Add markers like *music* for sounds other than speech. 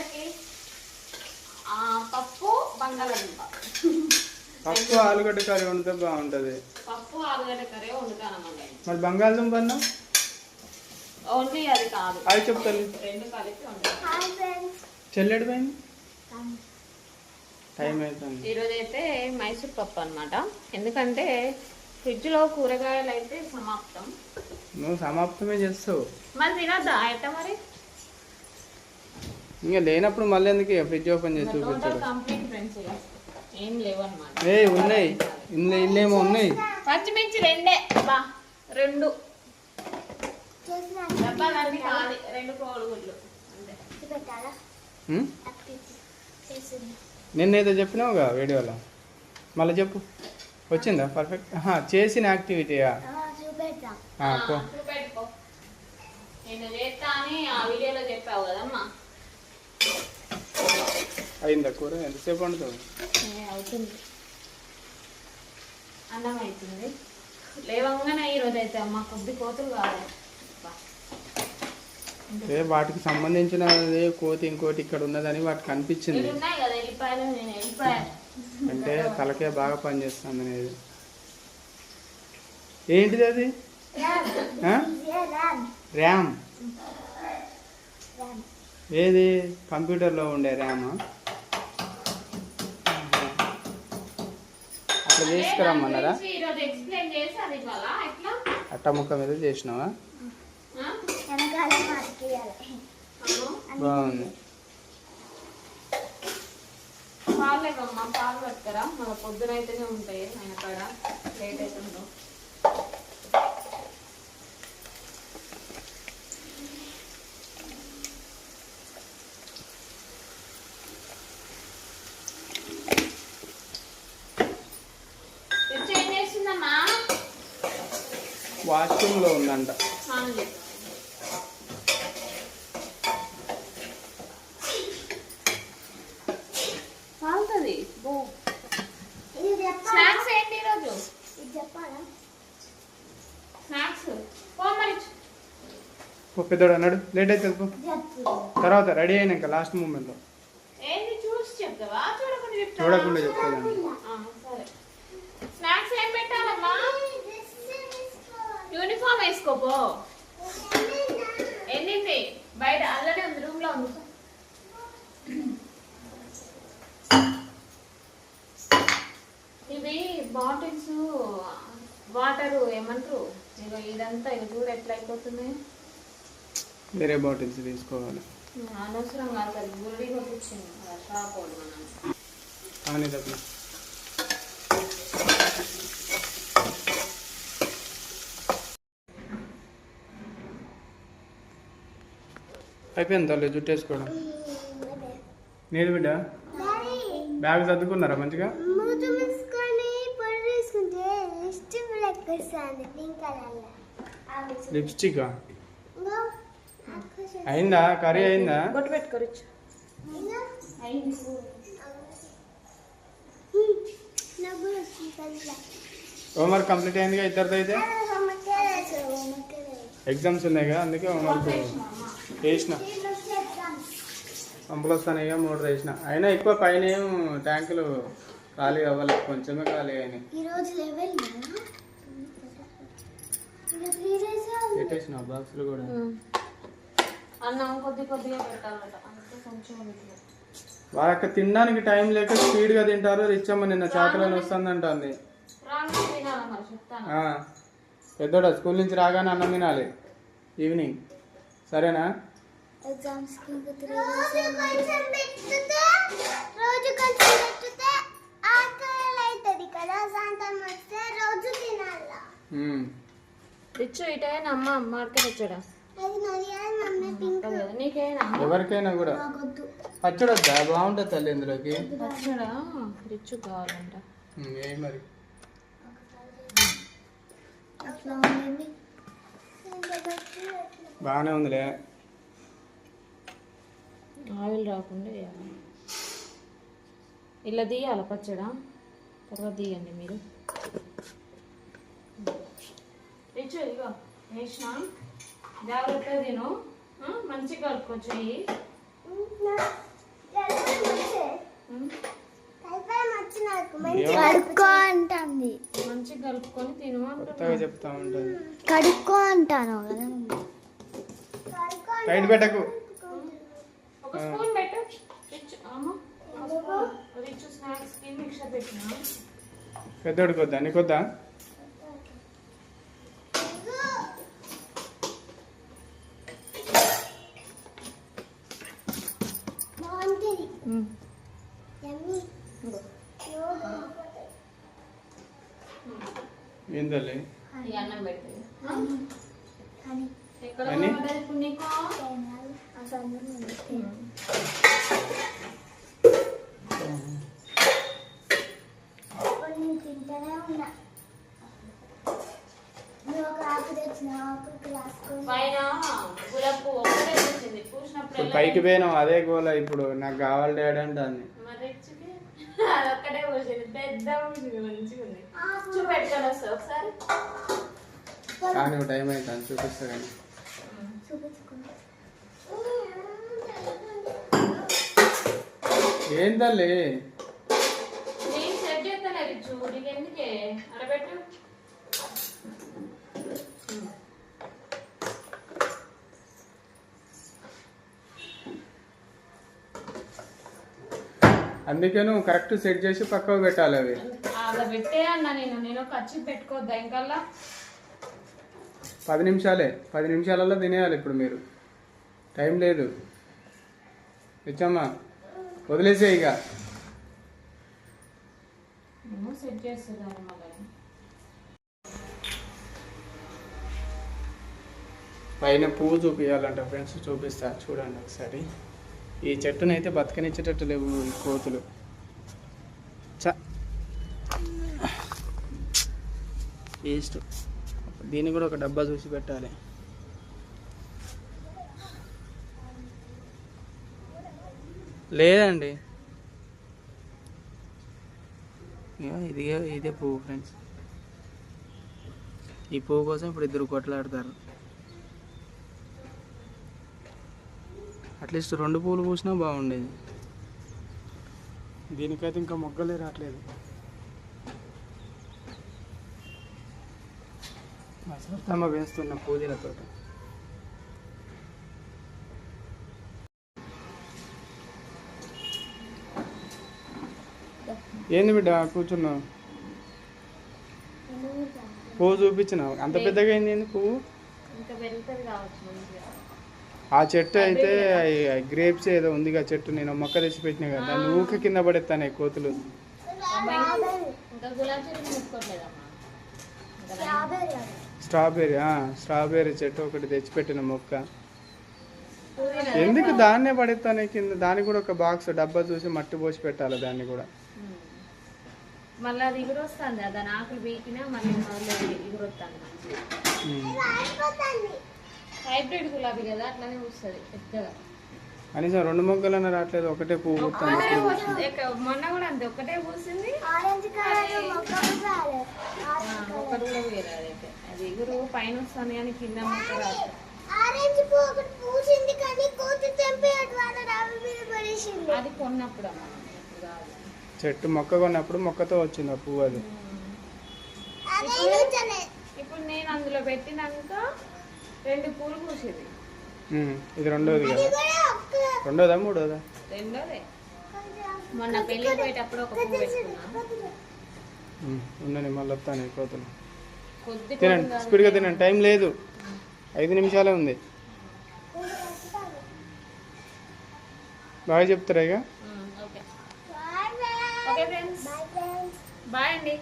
అందరికి పప్పు బంగాళదుంప. పప్పు ఆలుగడ్డ కర్రీ వండితే బాగుంటుంది. పప్పు ఆలుగడ్డ కర్రీ వండుతానమ్మా మరి బంగాళదుంప అన్న? ఓన్లీ అది కాదు. అది చెప్తాను రెండు కలిపి వండుతాను. Hi friends. చెల్లెడు పోయింది టైం. అవుతుంది ఈరోజు అయితే మైసూర్ పప్పు అన్నమాట. ఎందుకంటే ఫ్రిడ్జ్లో కూరగాయలు అయితే సమాప్తం. నువ్వు సమాప్తమే చేస్తావు. మరి తినద్దా? ఎట్ట మరి? ఇంకా లేనప్పుడు మళ్ళీ ఎందుకు ఇక ఫ్రిడ్జ్ ఓపెన్ చేసి చూపించాడు ఏం? ఉన్నాయి. ఇందులో ఇల్లేమో ఉన్నాయి. పచ్చిమిర్చి రెండే. బా రెండు. నిన్నేదో చెప్పినావుగా వీడియోలో. మళ్ళీ చెప్పు. వచ్చిందా? పర్ఫెక్ట్ చేసిన యాక్టివిటీయా? పో. పెట్టుకో నేను చేస్తా అని ఆ వీడియోలో చెప్పావు కదమ్మా. అయిందా కూర? ఎంతసేపు అవుతుంది. అన్నం అవుతుంది లేవంగానే ఈరోజు అయితే అమ్మ కొద్ది కోతులు కావాలి. వాటికి సంబంధించిన కోతి ఇంకోటి ఇక్కడ ఉన్నదని వాటికి కనిపించింది. అంటే తలకే బాగా పనిచేస్తుంది అనేది. ఏంటిది అది? ర్యామ్. ఏది? కంప్యూటర్లో ఉండే ర్యామ్ అట్లా చేసుకురమ్మన్నారా దాని గురించి ఈరోజు ఎక్స్ప్లెయిన్ చేసి అది ఇవ్వాలా? ఎట్లా? అట్ట ముక్క మీద చేసినావా? ఆ? వెనకాల మార్కేయాలి అమ్మో. బాగుంది. పాలు లేవమ్మా పాలు పట్టుకరా మన పొద్దున అయితేనే ఉంటాయి ఆయన కాడ. లేట్ అవుతుందో తెచ్చి ఏం చేస్తుందమ్మా వాష్రూమ్లో ఉందంట. స్నాక్స్ ఏంటి ఈరోజు? స్నాక్స్. పెద్దోడు అన్నాడు. లేట్ అవుతుంది తర్వాత రెడీ అయినాక లాస్ట్ మూమెంట్లో. చూడకుండా చెప్తాను ఆ, సరే స్నాక్స్ ఏం పెట్టాలమ్మా యూనిఫామ్ వేసుకోపో. ఎన్నింది బయట అల్లనే ఉంది రూమ్లో ఉంది. ఇవి బాటిల్స్ వాటర్ ఏమంటారు? ఇక ఇదంతా ఇక చూడు ఎట్లా అయిపోతుంది. వేరే బాటిల్స్ తీసుకోవాలి. అనవసరం కాదు అది గుడి కొట్టించింది షాప్ వాళ్ళు మనం. అయిపోయింది తల్లి జుట్టేసుకోవడం. నీది బిడ్డ? బ్యాగ్ సర్దుకున్నారా మంచిగా? లిప్స్టిక్ అయిందా? కర్రీ అయిందా? హోంవర్క్ కంప్లీట్ అయిందిగా ఇద్దరితో అయితే ఎగ్జామ్స్ ఉన్నాయి కదా అందుకే హోంవర్క్. వేసిన. పంపులు వస్తాయి మూడు వేసిన. అయినా ఎక్కువ పైన ఏం ట్యాంకులు ఖాళీ అవ్వలేదు కొంచెమే ఖాళీ అయినాయి. ఇంకా పెట్టేసిన బాక్సులు కూడా. అన్నం కొద్ది కొద్దిగా పెట్టాలట అందుకే కొంచెం పెట్టినా. వాళ్ళకి తినడానికి టైం లేక స్పీడ్గా తింటారు రిచ్చమ్మ నిన్న చాకలని వస్తుందంటుంది. పెద్దోడా స్కూల్ నుంచి రాగానే అన్నం తినాలి. ఈవినింగ్. సరేనా? ఎగ్జామ్స్కి ఇంకా త్రీ డేస్ కొంచెం పెట్టితే రోజు కొంచెం పెట్టితే ఆకలి అవుతుంది కదా సాయంత్రం వస్తే రోజు తినాలా. తెచ్చు ఇటే అమ్మ తెచ్చాడా పింక్? నీకేనా? ఎవరికైనా కూడా. నాకొద్దు పచ్చడి వద్దా బాగుంటుంది తల్లి ఇందులోకి. తెచ్చాడా రిచ్ కావాలంట. ఏం మరి. బాగానే ఉందిలే. ఆయిల్ రాకుండా చేయాలి. ఇలా తీయాలి పచ్చడా? తర్వాత తీయండి మీరు. ఇగో వేసిన. జాగ్రత్తగా తిను. మంచిగా కలుపుకో చెయ్యి. ఇంకా కడుక్కో అంటుంది. మంచిగా కలుపుకొని కొత్తగా చెప్తా ఉంటుంది. కడుక్కో అంటాను కదా. టైట్ పెట్టకు. ఒక స్పూన్ పెట్టు. రిచ్ రిచ్ స్నాక్స్కి మిక్సర్ పెట్టినా? పెద్దోడికి వద్దా నీకు వద్దా బాగుంటుంది యమ్మీ ఏం తల్లి ఈ అన్నం? పెట్టి పైకి పోయినాం అదే గోల ఇప్పుడు నాకు కావాలి డాడీ అంటుంది. మరి రిచ్కి *laughs* అదొక్కటే పోసింది. పెద్ద పూసింది మంచిగా ఉంది. చూపెట్టుకొని వస్తా ఒకసారి. కానీ టైం అవుతుంది చూపిస్తా కానీ. చూపించుకుంటా ఏం తల్లి నేను సెట్ చేస్తాను రిచ్చు నీకు ఎందుకే అడబెట్టు అందుకే నువ్వు కరెక్ట్ సెట్ చేసి పక్కకు పెట్టాలి అవి. అలా పెట్టే అన్న నేను నేను ఖర్చు పెట్టుకోవద్దా ఇంకల్లా? పది నిమిషాలే పది నిమిషాలలో తినేయాలి ఇప్పుడు మీరు. టైం లేదు. ఇచ్చమ్మా. వదిలేసే ఇక. పైన పువ్వు చూపించాలంట ఫ్రెండ్స్ చూపిస్తా చూడండి ఒకసారి. ఈ చెట్టునైతే బతకనిచ్చేటట్టు లేవు ఈ కోతులు. చ వేస్ట్ దీన్ని కూడా ఒక డబ్బా చూసి పెట్టాలి. లేదండి. ఇగో ఇది ఇదే పువ్వు ఫ్రెండ్స్ ఈ పువ్వు కోసం ఇప్పుడు ఇద్దరు కొట్లాడతారు. అట్లీస్ట్ రెండు పూలు పూసినా బాగుండేది. దీనికైతే ఇంకా మొగ్గలే రావట్లేదు. అసలు వేస్తున్న పూజలతో ఏంది బిడ్డ కూర్చున్నావు? పువ్వు చూపించినావు. అంత పెద్దగా అయింది ఏంది పువ్వు? ఆ చెట్టు అయితే గ్రేప్స్ ఏదో ఉందిగా చెట్టు నేను మొక్క తెచ్చి పెట్టినా కదా దాన్ని ఊక కింద పడేస్తాను కోతులు. స్ట్రాబెర్రీ స్ట్రాబెర్రీ ఆ, స్ట్రాబెర్రీ చెట్టు ఒకటి తెచ్చిపెట్టిన మొక్క. ఎందుకు దాన్నే పడేస్తాను కింద? దానికి కూడా ఒక బాక్స్ డబ్బా చూసి మట్టి పోసి పెట్టాలి దాన్ని కూడా. మళ్ళీ అది ఎగురు వస్తుంది దాని ఆకులు బీకినా మళ్ళీ మళ్ళీ ఎగురు వస్తుంది మంచిగా ఉమ్. అయిపోతుంది హైబ్రిడ్ గులాబీ కదా అట్లానే వస్తుంది పెద్దగా. కనీసం రెండు మొగ్గలన్నా రావట్లేదు ఒకటే పువ్వు మొన్న కూడా అంతే ఒకటే పూసింది. ఒక్కటి కూడా అది ఎగురు పైన వస్తుంది కానీ కింద మొక్క రాదు. ఆరెంజ్ పువ్వు ఒకటి పూసింది కానీ కోతి తెంపి అది కొన్నప్పుడు అమ్మ చెట్టు మొక్క కొన్నప్పుడు మొక్కతో వచ్చింది ఆ పువ్వు అది. ఇప్పుడు నేను అందులో పెట్టినాక రెండు పూలు పూసేది. ఇది రెండోది కదా? రెండోదా మూడోదా? రెండోదే. మొన్న పోయేటప్పుడు ఒక పువ్వు. ఉండని మళ్ళీ వస్తాను కోతులు. తినండి. స్పీడ్గా తినండి. టైం లేదు. ఐదు నిమిషాలే ఉంది. బాగా చెప్తారా ఇక ఉమ్, okay bye okay friends bye friends bye అండి